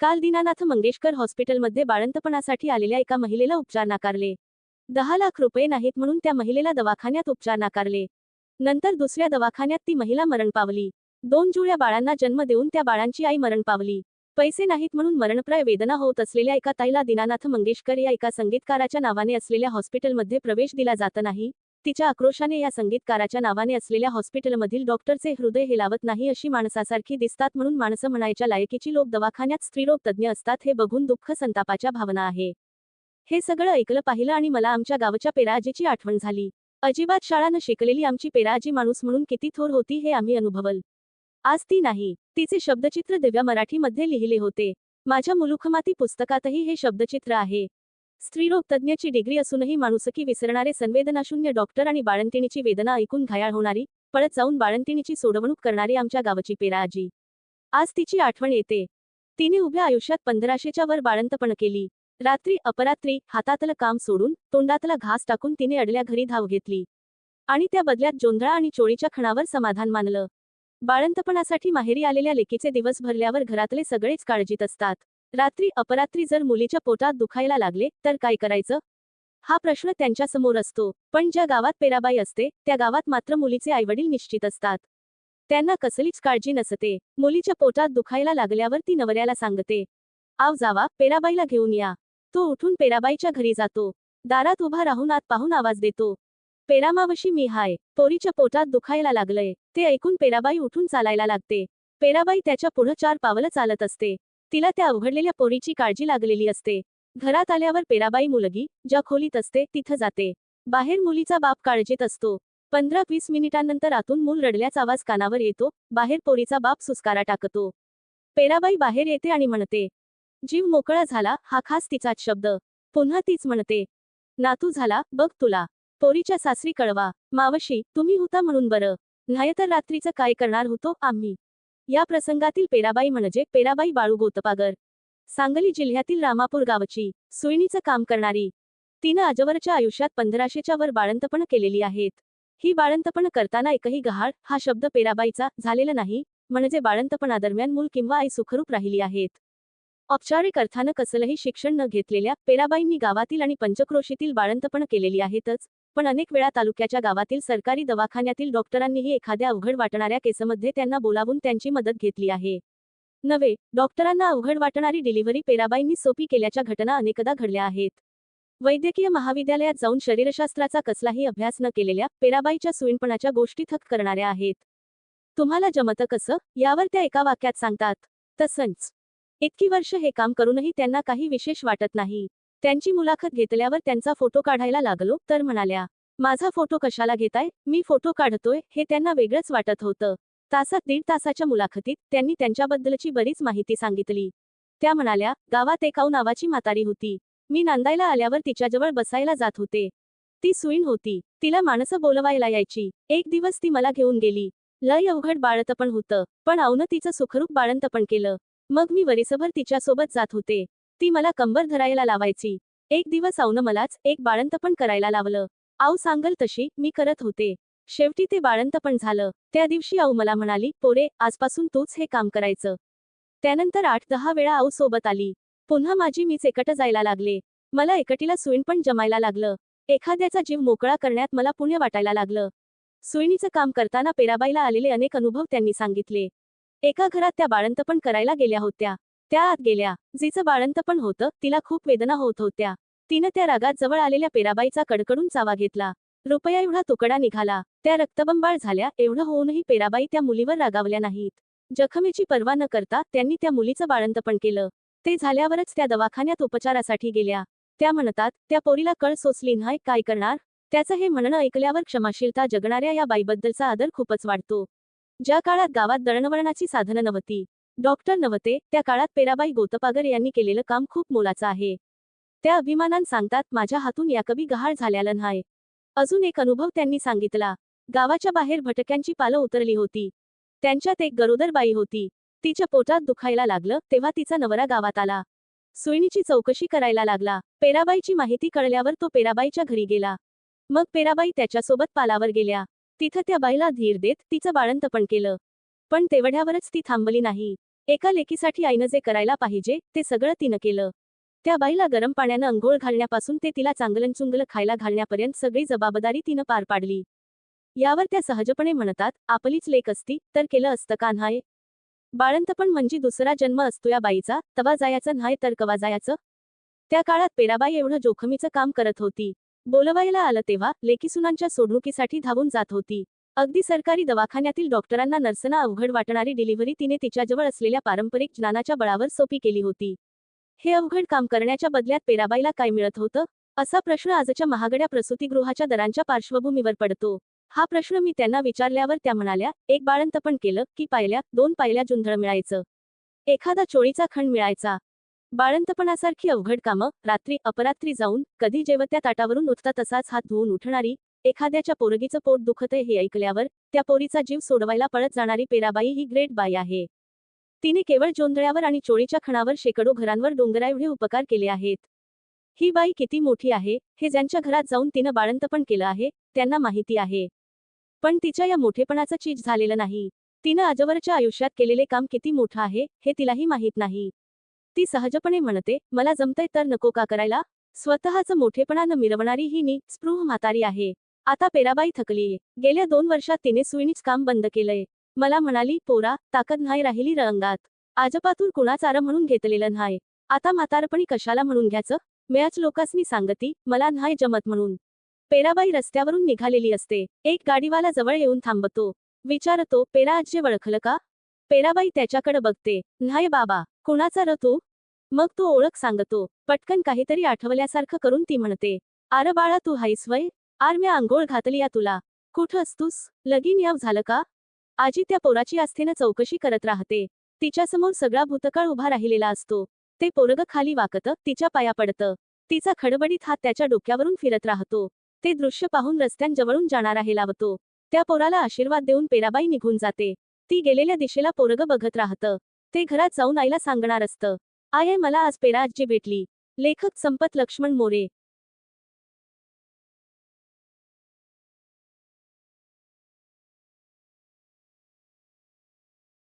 काल दीनानाथ मंगेशकर हॉस्पिटलमध्ये बाळंतपणासाठी आलेल्या एका महिलेला उपचार नाकारले. दहा लाख रुपये नाहीत म्हणून त्या महिलेला दवाखान्यात उपचार नाकारले. नंतर दुसऱ्या दवाखान्यात ती महिला मरण पावली. दोन जुळ्या बाळांना जन्म देऊन त्या बाळांची आई मरण पावली. पैसे नाहीत म्हणून मरणप्राय वेदना होत असलेल्या एका ताईला दीनानाथ मंगेशकर या एका संगीतकाराच्या नावाने असलेल्या हॉस्पिटलमध्ये प्रवेश दिला जात नाही. तिच्या आक्रोशाने या संगीतकाराच्या नावाने असलेल्या हॉस्पिटलमधील डॉक्टरचे हृदय हेलावत नाही अशी माणसासारखी दिसतात म्हणून माणसं म्हणायच्या लायकीची लोक दवाखान्यात स्त्रीरोग तज्ज्ञ असतात हे बघून दुःख संतापाच्या भावना आहे. हे सगळं ऐकलं पाहिलं आणि मला आमच्या गावच्या पेराजीची आठवण झाली. अजिबात शाळा न शिकलेली आमची पेराजी माणूस म्हणून किती थोर होती हे आम्ही अनुभवल. आज ती नाही तिचे शब्दचित्र दिव्या मराठीमध्ये लिहिले होते. माझ्या मुलुखमाती पुस्तकातही हे शब्दचित्र आहे. स्त्रीरोग तज्ज्ञची डिग्री असूनही माणुसकी विसरणारे संवेदनाशून्य डॉक्टर आणि बाळंतिणीची वेदना ऐकून घायाळ होणारी पळत जाऊन बाळंतिणीची सोडवणूक करणारी आमच्या गावाची पेरा आजी आज तिची आठवण येते. तिने उभ्या आयुष्यात पंधराशेच्या वर बाळंतपण केली. रात्री अपरात्री हातातलं काम सोडून तोंडातला घास टाकून तिने अडल्या घरी धाव घेतली. आणि त्या बदल्यात जोंधळा आणि चोळीच्या खणावर समाधान मानलं. बाळंतपणासाठी माहेरी आलेल्या लेकीचे दिवस भरल्यावर घरातले सगळेच काळजीत असतात. रात्री अपरात्री जर मुलीच्या पोटात दुखायला लागले तर काय करायचं? हा प्रश्न त्यांच्यासमोर असतो पण ज्या गावात पेराबाई असते त्या गावात मात्र मुलीचे आईवडील निश्चित असतात. त्यांना कसलीच काळजी नसते मुलीच्या पोटात दुखायला लागल्यावर ती नवऱ्याला सांगते आव जावा पेराबाईला घेऊन या. तो उठून पेराबाईच्या घरी जातो दारात उभा राहून आत पाहून आवाज देतो पेरामावशी मी हाय पोरीच्या पोटात दुखायला लागलंय. ते ऐकून पेराबाई उठून चालायला लागते पेराबाई त्याच्या पुढं चार पावलं चालत असते तिला त्या अवघडलेल्या पोरीची काळजी लागलेली असते. घरात आल्यावर पेराबाई मुलगी ज्या खोलीत असते तिथं जाते. बाहेर मुलीचा बाप काळजीत असतो. पंधरा वीस मिनिटांनंतर आतून मूल रडल्याचा आवाज कानावर येतो बाहेर पोरीचा बाप सुस्कारा टाकतो. पेराबाई बाहेर येते आणि म्हणते जीव मोकळा झाला हा खास तिचाच शब्द. पुन्हा तीच म्हणते. नातू झाला बघ तुला. पोरीच्या सासरी कळवा. मावशी तुम्ही होता म्हणून बरं. नाहीतर रात्रीचं काय करणार होतो आम्ही? या प्रसंगातील पेराबाई म्हणजे पेराबाई बाळू गोतपागर. सांगली जिल्ह्यातील रामापूर गावची सुईणीचं काम करणारी. तिनं आजवरच्या आयुष्यात पंधराशेच्या वर बाळंतपण केलेली आहेत. ही बाळंतपण करताना एकही गहाळ हा शब्द पेराबाईचा झालेला नाही म्हणजे बाळंतपणादरम्यान मूल किंवा आई सुखरूप राहिली आहेत. औपचारिक अर्थानं कसलंही शिक्षण न घेतलेल्या पेराबाईंनी गावातील आणि पंचक्रोशीतील बाळंतपण केलेली आहेतच पण अनेक वेळा तालुक्याच्या गावातील सरकारी दवाखान्यातील डॉक्टरांनीही एखाद्या अवघड वाटणाऱ्या केसमध्ये त्यांना बोलावून त्यांची मदत घेतली आहे. नव्हे डॉक्टरांना अवघड वाटणारी डिलिव्हरी पेराबाईंनी सोपी केल्याच्या घटना अनेकदा घडल्या आहेत. वैद्यकीय महाविद्यालयात जाऊन शरीरशास्त्राचा कसलाही अभ्यास न केलेल्या पेराबाईच्या सुईणपणाच्या गोष्टी थक करणाऱ्या आहेत. तुम्हाला जमतं कसं? यावर त्या एका वाक्यात सांगतात तसंच. इतकी वर्ष हे काम करूनही त्यांना काही विशेष वाटत नाही. त्यांची मुलाखत घेतल्यावर त्यांचा फोटो काढायला लागलो तर म्हणाल्या माझा फोटो कशाला घेताय? मी फोटो काढतोय हे त्यांना वेगळंच वाटत होतं. तासात दीड तासाच्या मुलाखतीत त्यांनी त्यांच्याबद्दलची बरीच माहिती सांगितली. त्या म्हणाल्या गावात एकाऊ नावाची म्हातारी होती. मी नांदायला आल्यावर तिच्याजवळ बसायला जात होते. ती सुईण होती. तिला माणसं बोलवायला यायची. एक दिवस ती मला घेऊन गेली. लय अवघड बाळंतपण होतं पण औनं तिचं सुखरूप बाळंतपण केलं. मग मी वरीसभर तिच्यासोबत जात होते. ती मला कंबर धरायला लावायची. एक दिवस आऊन मलाच एक बाळंतपण करायला लावलं. आऊ सांगल तशी मी करत होते. शेवटी ते बाळंतपण झालं. त्या दिवशी आऊ मला म्हणाली पोरे आजपासून तूच हे काम करायचं. त्यानंतर आठ दहा वेळा आऊ सोबत आली. पुन्हा माझी मीच एकट जायला लागले. मला एकटीला सुईण पण जमायला लागलं. एखाद्याचा जीव मोकळा करण्यात मला पुण्य वाटायला लागलं. सुईणीचं काम करताना पेराबाईला आलेले अनेक अनुभव त्यांनी सांगितले. एका घरात त्या बाळंतपण करायला गेल्या होत्या. त्या आत गेल्या. जिचं बाळंतपण होतं तिला खूप वेदना होत होत्या. तिनं त्या रागात जवळ आलेल्या पेराबाईचा कडकडून चावा घेतला. रुपया एवढा तुकडा निघाला. त्या रक्तबंबाळ झाल्या एवढं होऊनही पेराबाई त्या मुलीवर रागावल्या नाहीत. जखमेची पर्वा न करता त्यांनी त्या मुलीचं बाळंतपण केलं. ते झाल्यावरच त्या दवाखान्यात उपचारासाठी गेल्या. त्या म्हणतात त्या पोरीला कळ सोसली नाही काय करणार? त्याचं हे म्हणणं ऐकल्यावर क्षमाशीलता जगणाऱ्या या बाईबद्दलचा आदर खूपच वाढतो. ज्या काळात गावात दळणवळणाची साधनं नव्हती डॉक्टर नवते त्या काळात पेराबाई गोतपागर यांनी केलेलं काम खूप मोलाचं आहे. त्या अभिमानान सांगतात माझ्या हातून याकबी गहाळ झाल्यालं नाही अजून एक अनुभव त्यांनी सांगितला. गावाच्या बाहेर भटक्यांची पालं उतरली होती. त्यांच्यात एक गरोदरबाई होती. तिच्या पोटात दुखायला लागलं तेव्हा तिचा नवरा गावात आला. सुईणीची चौकशी करायला लागला. पेराबाईची माहिती कळल्यावर तो पेराबाईच्या घरी गेला. मग पेराबाई त्याच्यासोबत पालावर गेल्या. तिथं त्या बाईला धीर देत तिचं बाळंतपण केलं. पण तेवढ्यावरच ती थांबली नाही. एका लेकीसाठी आईनं जे करायला पाहिजे ते सगळं तिनं केलं. त्या बाईला गरम पाण्यानं अंघोळ घालण्यापासून ते तिला चांगलं चुंगलं खायला घालण्यापर्यंत सगळी जबाबदारी तिनं पार पाडली. यावर त्या सहजपणे म्हणतात आपलीच लेक असती तर केलं असतं का न्हाय? बाळंतपण म्हणजे दुसरा जन्म असतो या बाईचा तवा जायाचं न्हाय तर कवा जायाचं? त्या काळात पेराबाई एवढं जोखमीचं काम करत होती. बोलवायला आलं तेव्हा लेकीसुनांच्या सोडणुकीसाठी धावून जात होती. अगदी सरकारी दवाखान्यातील डॉक्टरांना नर्सना अवघड वाटणारी डिलिव्हरी तिने तिच्याजवळ असलेल्या पारंपरिक ज्ञानाच्या बळावर सोपी केली होती. हे अवघड काम करण्याच्या बदल्यात पेराबाईला काय मिळत होतं? असा प्रश्न आजच्या महागड्या प्रसूतीगृहाच्या दरांच्या पार्श्वभूमीवर पडतो. हा प्रश्न मी त्यांना विचारल्यावर त्या म्हणाल्या एक बाळंतपण केलं की पायल्या दोन पायल्या जुंधळ मिळायचं. एखादा चोळीचा खण मिळायचा. बाळंतपणासारखी अवघड कामं रात्री अपरात्री जाऊन कधी जेवत्या ताटावरून उठता तसाच हात धुवून उठणारी एखाद्याच्या पोरगीचं पोट दुखतंय हे ऐकल्यावर त्या पोरीचा जीव सोडवायला पळत जाणारी पेराबाई ही ग्रेट बाई आहे. तिने केवळ जोंधळ्यावर आणि चोळीच्या खणावर शेकडो घरांवर डोंगरा एवढे उपकार केले आहेत. ही बाई किती मोठी आहे हे ज्यांच्या घरात जाऊन तिनं बाळंतपण केलं आहे त्यांना माहिती आहे. पण तिच्या या मोठेपणाचं चीज झालेलं नाही. तिनं आजवरच्या आयुष्यात केलेले काम किती मोठं आहे हे तिलाही माहीत नाही. ती सहजपणे म्हणते मला जमतंय तर नको का करायला? स्वतःचं मोठेपणानं मिरवणारी ही नी स्पृह म्हातारी आहे. आता पेराबाई थकलीये. गेल्या दोन वर्षात तिने सुईनीच काम बंद केलंय. मला म्हणाली पोरा ताकद नाही राहिली रंगात. अंगात आजपातूर कुणाचार म्हणून घेतलेलं न्हाय आता म्हातारपणी कशाला म्हणून घ्यायचं? म्याच लोकांसनी सांगती मला न्हाय जमत म्हणून. पेराबाई रस्त्यावरून निघालेली असते. एक गाडीवाला जवळ येऊन थांबतो. विचारतो पेरा आजी वळखलं का? पेराबाई त्याच्याकडे बघते. न्हाय बाबा कुणाचा र तू? मग तो ओळख सांगतो. पटकन काहीतरी आठवल्यासारखं करून ती म्हणते. आर बाळा तू हायस वय? आर म्या आंघोळ घातली या तुला. कुठं असतूस? लगीन याव झालं का? आजी त्या पोराची आस्थेनं चौकशी करत राहते. तिच्यासमोर सगळा भूतकाळ उभा राहिलेला असतो. ते पोरग खाली वाकतं तिच्या पाया पडतं. तिचा खडबडीत हात त्याच्या डोक्यावरून फिरत राहतो. ते दृश्य पाहून रस्त्यांजवळून जाणारा हे लावतो. त्या पोराला आशीर्वाद देऊन पेराबाई निघून जाते. ती गेलेल्या दिशेला पोरग बघत राहतं. ते घरात जाऊन आईला सांगणार असतं. आय मला आज पेरा आजी भेटली. लेखक संपत लक्ष्मण मोरे.